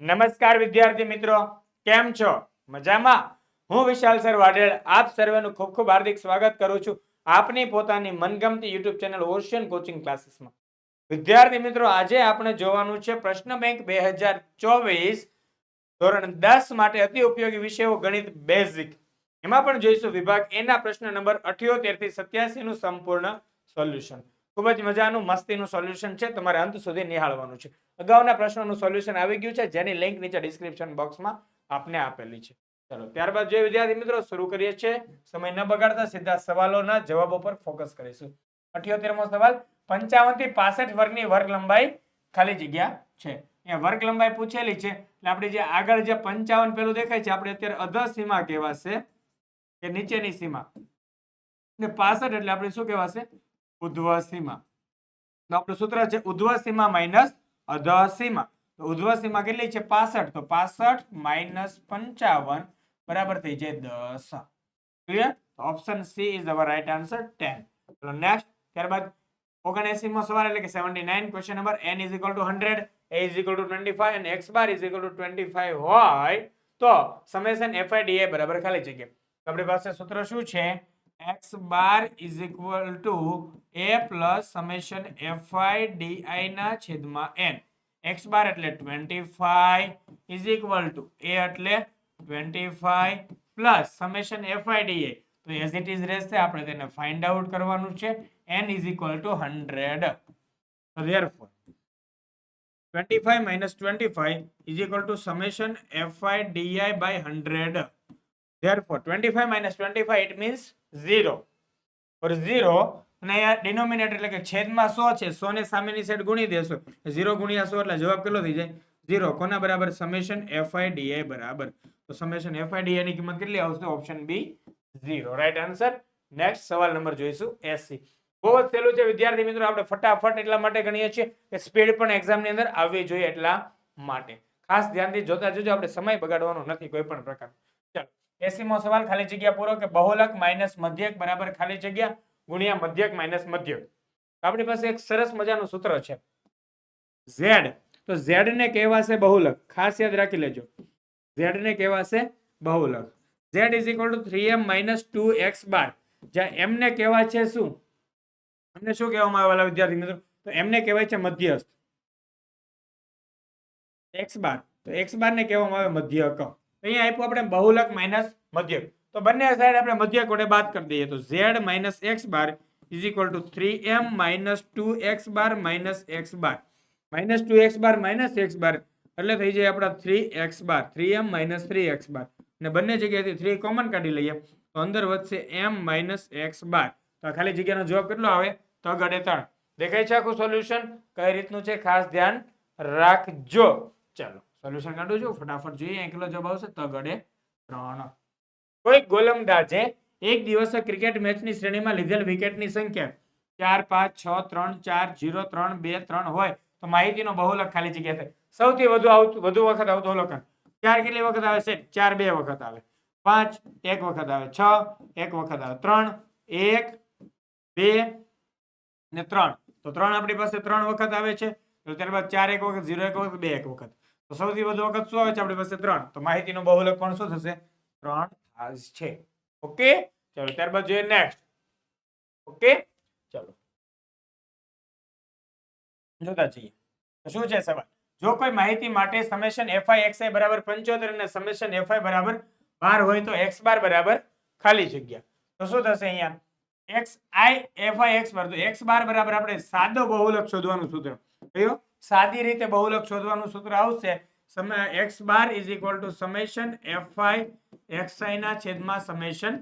નમસ્કાર વિદ્યાર્થી મિત્રો, કેમ છો? મજામાં? હું વિશાલ સર વાઢેર આપ સર્વેનું ખૂબ ખૂબ હાર્દિક સ્વાગત કરું છું આપની પોતાની મનગમતી યુટ્યુબ ચેનલ ઓશિયન કોચિંગ ક્લાસીસમાં. વિદ્યાર્થી મિત્રો, આજે આપણે જોવાનું છે પ્રશ્ન બેંક બે હજાર ચોવીસ ધોરણ દસ માટે અતિ ઉપયોગી વિષયો ગણિત બેઝિક. એમાં પણ જોઈશું વિભાગ એના પ્રશ્ન નંબર અઠ્યોતેરથી સત્યાસી નું સંપૂર્ણ સોલ્યુશન. ખૂબ જ મજાનું, મસ્તીનું સોલ્યુશન છે, તમારે અંત સુધી નિહાળવાનું છે. અગાઉના પ્રશ્નોનું સોલ્યુશન આવી ગયું છે, જેની લિંક નીચે ડિસ્ક્રિપ્શન બોક્સમાં આપને આપેલી છે. ચલો, ત્યારબાદ જોઈએ વિદ્યાર્થી મિત્રો, શરૂ કરીએ છીએ. સમય ન બગાડતા સીધા સવાલોના જવાબો પર ફોકસ કરીશું. અઠ્યોતેરમો સવાલ, પંચાવનથી પાસઠ વર્ગની વર્ગ લંબાઈ ખાલી જગ્યા છે. અહીંયા વર્ગ લંબાઈ પૂછેલી છે, એટલે આપણે જે આગળ જે પંચાવન પેલું દેખાય છે, આપણે અત્યારે અધ સીમા કહેવાશે કે નીચેની સીમા. ને પાસઠ એટલે આપણે શું કહેવાશે? ઉધ્વ સીમા. આપણું સૂત્ર છે, ઉધ્વ સીમા માઇનસ અધર સીમા તો ઉધ્વ કેટલી છે? પાસઠ. તો પાસઠ માઇનસ પંચાવન બરાબર થઈ જાય દસ. Clear option C is our right answer ten ચલો નેક્સ્ટ ત્યારબાદ ઓગણએસી માં સવાલ એટલે કે seventy nine question number N is equal to hundred A is two twenty five અને X bar is equal to twenty five હોય તો સમેશન એફઆઈડીએ બરાબર ખાલી જગ્યા. આપણી પાસે સૂત્ર શું છે? X bar is equal to A plus summation FI DI ના છેદમાં એન એક્સ બાર એટલે twenty five is equal to A એટલે twenty five plus summation FIDA તો એઝ ઇટ ઇઝ રહેશે, આપણે તેને ફાઇન્ડ આઉટ કરવાનું છે. N is equal to hundred so, therefore 25 minus 25 is equal to summation fi di by 100 therefore 25 minus 25 it means 0 or 0 અને અહીંયા denominator એટલે કે છેદમાં સો છે સો ને સામેની સાઈડ ગુણી દેશો. ઝીરો ગુણ્યા સો એટલે જવાબ કેટલો થઈ જાય? ઝીરો. કોના બરાબર? સમેશન એફઆઈડીએ બરાબર. તો સમેશન di ની કિંમત કેટલી આવશે? Option B zero right answer next સવાલ નંબર જોઈશું. 80 બહુ જ સહેલું છે, વિદ્યાર્થી મિત્રો. આપણે ફટાફટ એટલા માટે ગણીએ છીએ કે સ્પીડ પણ એક્ઝામની અંદર આવવી જોઈએ એટલા માટે. ખાસ ધ્યાનથી જોતા જોજો, આપણે સમય બગાડવાનો નથી કોઈ પણ પ્રકાર ચાલો. એસીમો સવાલ ખાલી જગ્યા પૂરો કે બહુલક માઇનસ મધ્યક બરાબર ખાલી જગ્યા? ગુણ્યા મધ્યક માઇનસ મધ્યક. આપણી પાસે એક સરસ મજાનું સૂત્ર છે. ઝેડ તો ઝેડ ને કહેવાશે બહુલક. ખાસ યાદ રાખી લેજો. ઝેડ ને કહેવાશે બહુલક. Z is equal to three M minus two X bar જ્યાં એમને કહેવાય છે શું? એમને શું કહેવામાં આવેલા વાલા વિદ્યાર્થી મિત્રો? તો એમને કહેવાય છે મધ્યસ્થ. એક્સ બાર તો એક્સ બાર ને કહેવામાં આવે મધ્યક. અહીંયા આપ્યું આપણે બહુલક માઇનસ મધ્યક. તો બંને સાઈડ આપણે મધ્ય વડે બાદ કરી દઈએ. તો Z minus X bar is equal to three M minus two X bar minus X bar minus two X bar minus X bar એટલે થઈ જાય આપણા three X bar three M minus three X bar અને બંને જગ્યાએથી three common કાઢી લઈએ, તો અંદર વધશે એમ માઇનસ એક્સ બાર તો ખાલી જગ્યાનો જવાબ કેટલો આવે? તો ગડે ત્રણ દેખાય છે આખું સોલ્યુશન કઈ રીતનું છે? ખાસ ધ્યાન રાખજો. ચાલો સોલ્યુશન કાઢું છું ફટાફટ જોઈએ કેટલો જવાબ આવશે? તો ગડે ત્રણ. કોઈ ગોલંદાજે એક દિવસે ક્રિકેટ મેચની શ્રેણીમાં લીધેલ વિકેટની સંખ્યા ચાર, પાંચ, છ, ત્રણ, ચાર, જીરો, ત્રણ, બે, ત્રણ હોય તો માહિતીનો બહુલક ખાલી જગ્યા થાય. સૌથી વધુ આવતું વધુ વખત આવતું અવલોકન ચાર કેટલી વખત આવે છે ચાર બે વખત આવે. પાંચ, એક વખત આવે. છ, એક વખત આવે. ત્રણ, એક, બે ને ત્રણ. તો ત્રણ આપણી પાસે ત્રણ વખત આવે છે. તો ત્યારબાદ ચાર એક વખત ઝીરો એક વખત, બે એક વખત. તો સૌથી વધુ વખત શું આવે છે આપણી પાસે? ત્રણ. તો માહિતીનો બહુલક પણ શું થશે? ત્રણ છે. ઓકે? ચલો, ત્યારબાદ જોઈએ નેક્સ્ટ ઓકે? ચલો. જોતા જઈએ. શું છે સવાલ? જો કોઈ માહિતી માટે સમેશન એફઆઈ એક્સઆઈ બરાબર પંચોતેર અને સમેશન એફઆઈ બરાબર બાર હોય તો એક્સ બાર બરાબર ખાલી જગ્યા. તો શું થશે અહીંયા? X i f i x bar. તો એક્સ બાર બરાબર આપણે સાદો બહુલક શોધવાનું સૂત્ર. કયું? સાદી રીતે બહુલક શોધવાનું સૂત્ર આવશે. સમય x bar is equal to summation f i x i ના છેદમાં summation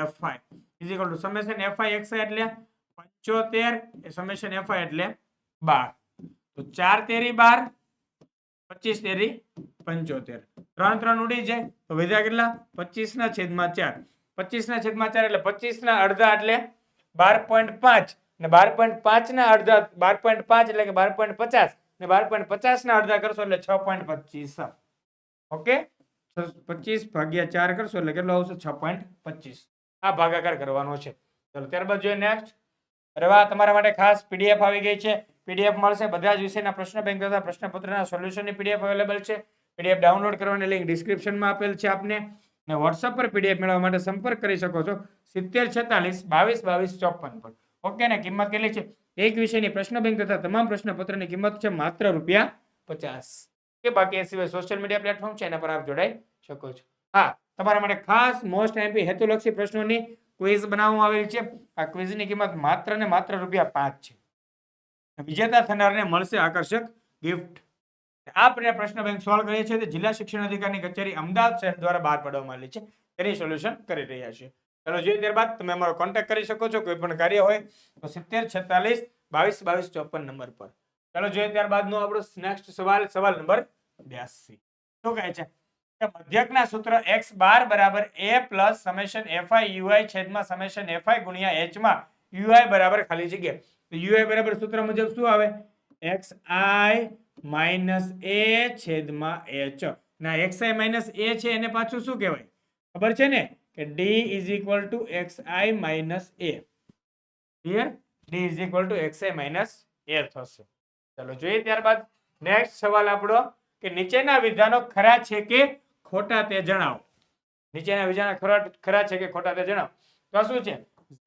f i is equal to summation f i x i એટલે પંચોતેર એ સમેશન એફઆઈ એટલે બાર. તો ચાર તેરી બાર, પચીસ તેરી પંચોતેર. ત્રણ ત્રણ ઉડી જાય, તો વધ્યા કેટલા? પચીસ ના છેદમાં ચાર. પચીસ ના છેદમાં ચાર એટલે પચીસ ના અડધા એટલે બાર પોઈન્ટ પાંચ. ને બાર પોઈન્ટ પાંચ ના અડધા, બાર પોઈન્ટ પાંચ એટલે કે બાર પોઈન્ટ પચાસ. ને બાર પોઈન્ટ પચાસ ના અડધા કરશો એટલે છ પોઈન્ટ પચીસ. ઓકે? પચીસ ભાગ્યા ચાર કરશો એટલે કેટલો આવશે? છ પોઈન્ટ પચીસ. આ ભાગાકાર કરવાનો છે. ચલો, ત્યારબાદ જોઈએ નેક્સ્ટ અરે વાહ, તમારા માટે ખાસ પીડીએફ આવી ગઈ છે. પીડીએફ મળશે બધા જ વિષયના પ્રશ્ન બેંક તથા પ્રશ્નપત્રના સોલ્યુશનની પીડીએફ અવેલેબલ છે. પીડીએફ ડાઉનલોડ કરવાની લિંક ડિસ્ક્રિપ્શનમાં આપેલ છે આપને. અને વોટ્સઅપ પર પીડીએફ મેળવવા માટે સંપર્ક કરી શકો છો. સિત્તેર છેતાલીસ, બાવીસ બાવીસ, ચોપન પર. ઓકે ને કિંમત કેટલી છે? એક વિષયની પ્રશ્ન બેંક તથા તમામ પ્રશ્નપત્રની કિંમત છે માત્ર રૂપિયા પચાસ. કે બાકી એ સિવાય સોશિયલ મીડિયા પ્લેટફોર્મ છે, એના પર આપ જોડાઈ શકો છો. હા, તમારા માટે ખાસ મોસ્ટ એમપી હેતુલક્ષી પ્રશ્નોની ક્વિઝ બનાવવામાં આવેલી છે. આ ક્વિઝની કિંમત માત્ર ને માત્ર રૂપિયા પાંચ છે. વિજેતા થનારને મળશે આકર્ષક ગિફ્ટ આપણે પ્રશ્ન બેંક સોલ્વ કરીએ છીએ. જિલ્લા શિક્ષણ અધિકારીની કચેરી અમદાવાદ શહેર દ્વારા બહાર પાડવામાં આવેલી છે. તેની સોલ્યુશન કરી રહ્યા છે ચાલો જોઈએ ત્યારબાદ તમે અમારો કોન્ટેક્ટ કરી શકો છો. કોઈ પણ કાર્ય હોય તો સિત્તેર છેતાલીસ બાવીસ બાવીસ ચોપન નંબર પર. ચાલો જોઈએ ત્યારબાદનો આપણો નેક્સ્ટ સવાલ સવાલ નંબર બ્યાસી. શું કહે છે? કે મધ્યકના સૂત્ર x બાર બરાબર પ્લસ સમેશન fi ui છેદમાં સમેશન fi ગુણ્યા h માં ui બરાબર ખાલી જગ્યા. તો ui બરાબર સૂત્ર મુજબ શું આવે? xi માઇનસ a છેદમાં h. ના xi માઇનસ a છે, એને પાછું શું કહેવાય? ખબર છે ને? કે d is equal to xi minus a. Clear d is equal to xi minus a થશે. ચાલો જોઈએ ત્યારબાદ નેક્સ્ટ સવાલ આપણો કે નીચેના વિધાનો ખરા છે કે ખોટા તે જણાવો. નીચેના વિધાનો ખરા ખરા છે કે ખોટા તે જણાવો. તો શું છે?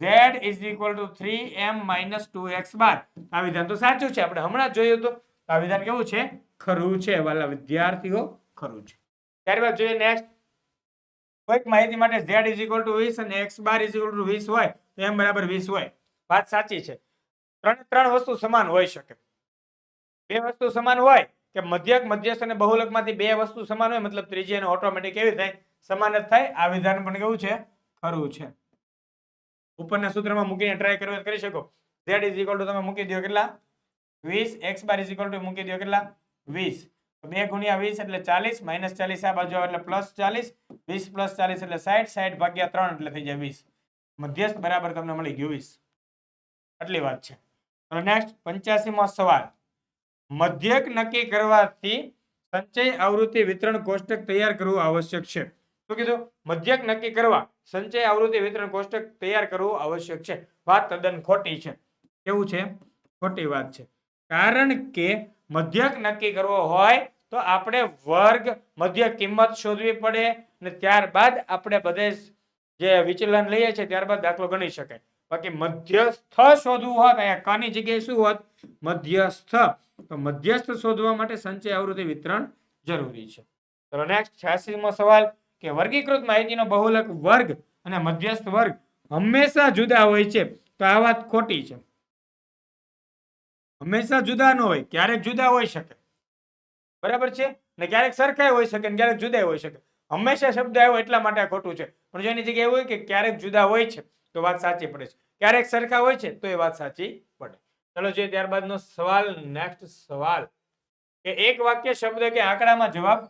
z to three M minus two x bar. આ વિધાન તો સાચું છે. આપણે હમણાં જોયું તો આ વિધાન કેવું છે? ખરું છે. વાલા વિદ્યાર્થીઓ, ખરું છે. ત્યારબાદ જોઈએ નેક્સ્ટ કોઈક માહિતી માટે z ઇઝ ઇક્વલ ટુ વીસ અને x bar is equal to વીસ હોય તો m બરાબર વીસ હોય. વાત સાચી છે. ત્રણ ત્રણ વસ્તુ સમાન હોઈ શકે. બે વસ્તુ સમાન હોય કે મધ્યક, મધ્યસ્થ અને બહુલકમાંથી બે વસ્તુ સમાન હોય, મતલબ ત્રીજી અને ઓટોમેટિક એવી થાય? સમાન જ થાય. આ વિધાન પણ કેવું છે? ખરું છે. ઉપરના સૂત્રમાં મૂકીને ટ્રાય કરવા કરી શકો. ઝેડ ઇઝ ઇક્વલ ટુ તમે મૂકી દો કેટલા? વીસ. X bar is equal to મૂકી દો કેટલા? વીસ. બે ગુણ્યા વીસ એટલે ચાલીસ. માઇનસ ચાલીસ આ બાજુ આવે એટલે પ્લસ ચાલીસ. વીસ પ્લસ ચાલીસ એટલે સાઠ સાઠ ભાગ્યા ત્રણ એટલે થઈ જાય વીસ. મધ્યસ્થ બરાબર તમને મળી ગયું વીસ. આટલી વાત છે. નેક્સ્ટ પંચ્યાસીમો સવાલ. મધ્યક નક્કી કરવાથી સંચય આવૃત્તિ વિતરણ કોષ્ટક તૈયાર કરવું આવશ્યક છે. શું કીધું? મધ્યક નક્કી કરવા, સંચય આવૃત્તિ વિતરણ કોષ્ટક તૈયાર કરવું આવશ્યક છે. વાત તદ્દન ખોટી છે. કેવું છે? ખોટી વાત છે. કારણ કે મધ્યક નક્કી કરવો હોય તો આપણે વર્ગ મધ્ય કિંમત શોધવી પડે અને ત્યારબાદ આપણે બધે જે વિચલન લઈએ છીએ ત્યારબાદ દાખલો ગણી શકાય. બાકી મધ્યસ્થ શોધવું હોત અહીંયા કની જગ્યાએ શું હોત? મધ્યસ્થ. તો મધ્યસ્થ શોધવા માટે સંચય આવૃત્તિ વિતરણ જરૂરી છે. ચલો નેક્સ્ટ છ્યાસીમો સવાલ કે વર્ગીકૃત માહિતીનો બહુલક વર્ગ અને મધ્યસ્થ વર્ગ હંમેશા જુદા હોય છે. તો આ વાત ખોટી છે. હંમેશા જુદા ન હોય, ક્યારેક જુદા હોઈ શકે. બરાબર છે? ને ક્યારેક સરખા હોઈ શકે ને ક્યારેક જુદા હોઈ શકે. હંમેશા શબ્દ આવ્યો એટલા માટે ખોટું છે. પણ જો એની જગ્યાએ હોય કે ક્યારેક જુદા હોય છે તો વાત સાચી પડે છે. ક્યારેક સરખા હોય છે, તો એ વાત સાચી પડે. ચલો જોઈએ ત્યારબાદનો સવાલ નેક્સ્ટ સવાલ. કે એક વાક્ય શબ્દ કે આંકડામાં જવાબ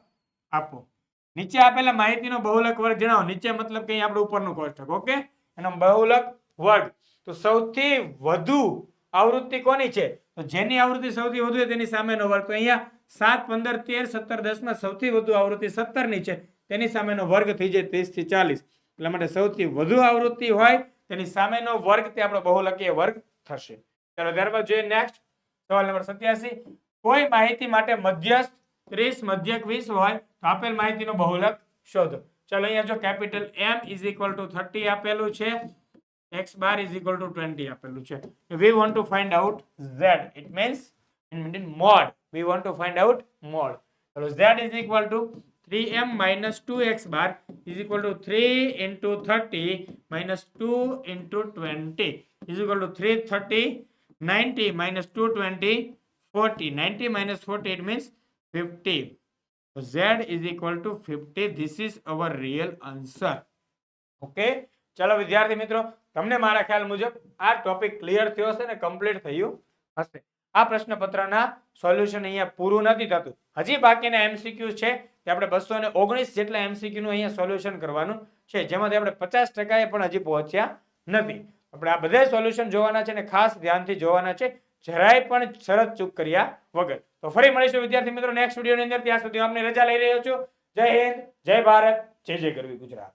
આપો. નીચે આપેલા માહિતીનો બહુલક વર્ગ જણાવો. નીચે મતલબ કે આપણે ઉપરનું કોષ્ટક, ઓકે? એનો બહુલક વર્ગ. તો સૌથી વધુ આવૃત્તિ કોની છે? તો જેની આવૃત્તિ સૌથી વધુ તેની સામેનો વર્ગ. તો અહીંયા સાત, પંદર, તેર, સત્તર દસમાં સૌથી વધુ આવૃત્તિ સત્તરની છે. તેની સામેનો વર્ગ થઈ જાય ત્રીસથી ચાલીસ. એટલા માટે સૌથી વધુ આવૃત્તિ હોય તેની સામેનો વર્ગ તે આપણો બહુલકીય વર્ગ થશે. ચાલો ત્યારબાદ જોઈએ નેક્સ્ટ સવાલ નંબર સત્યાસી. કોઈ માહિતી માટે મધ્યસ્થ ત્રીસ, મધ્યક વીસ હોય તો આપેલ માહિતીનો બહુલક શોધો. ચાલો અહીંયા જો capital M is equal to thirty આપેલું છે x bar is equal to twenty આપેલું છે. We want to find out z. Mode we want to find out mode ચાલો z is equal so z is equal to 3m minus 2x bar is equal to 3 into 30 minus 2 into 20 is equal to 330 90 minus 220 40 90 minus 40 it means 50 so z is equal to 50 this is our real answer okay ચાલો વિદ્યાર્થી મિત્રો તમને મારા ખ્યાલ મુજબ આ topic clear થયો હશે ને કમ્પ્લીટ થયું હશે આ પ્રશ્નપત્રના સોલ્યુશન અહીંયા પૂરું નથી થતું હજી બાકીના એમસીક્યુ છે તે આપણે બસો ને ઓગણીસ જેટલા MCQ નું અહીંયા સોલ્યુશન કરવાનું છે. જેમાંથી આપણે પચાસ ટકાએ પણ હજી પહોંચ્યા નથી. આપણે આ બધા સોલ્યુશન જોવાના છે અને ખાસ ધ્યાનથી જોવાના છે. જરાય પણ શરત ચૂક કર્યા વગર. તો ફરી મળીશું, વિદ્યાર્થી મિત્રો નેક્સ્ટ વિડીયોની અંદર. ત્યાં સુધી અમને રજા લઈ રહ્યો છું. જય હિન્દ, જય ભારત, જય જય ગરવી ગુજરાત.